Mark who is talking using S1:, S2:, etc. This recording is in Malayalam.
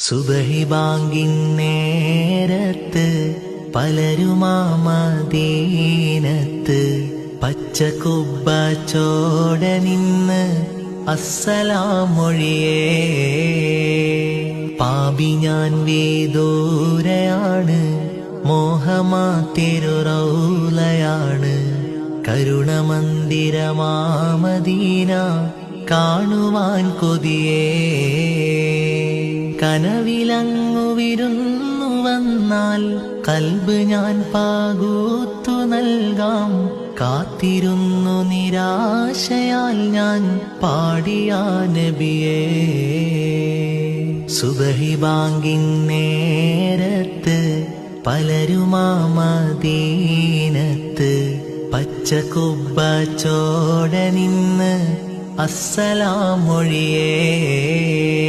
S1: സുബഹി ബാങ്കിൻ നേരത്ത് പലരുമാമദീനത്ത് പച്ച കുബ്ബ ചോട നിന്ന് അസ്സലാമൊഴിയേ. പാപി ഞാൻ വേദൂരയാണ് മോഹമാ തിരുറൗലയാണ്. കരുണമന്ദിരമാമദീന കാണുവാൻ കൊതിയേ. കനവിലങ്ങു വിരുന്നു വന്നാൽ കൽബ് ഞാൻ പാകൂത്തു നൽകാം. കാത്തിരുന്നു നിരാശയാൽ ഞാൻ പാടിയ നബിയേ. സുബഹി ബാങ്കിൻ നേരത്ത് പലരുമാമദീനത്ത് പച്ച കുബ്ബ നിന്ന് അസ്സലാമൊഴിയേ.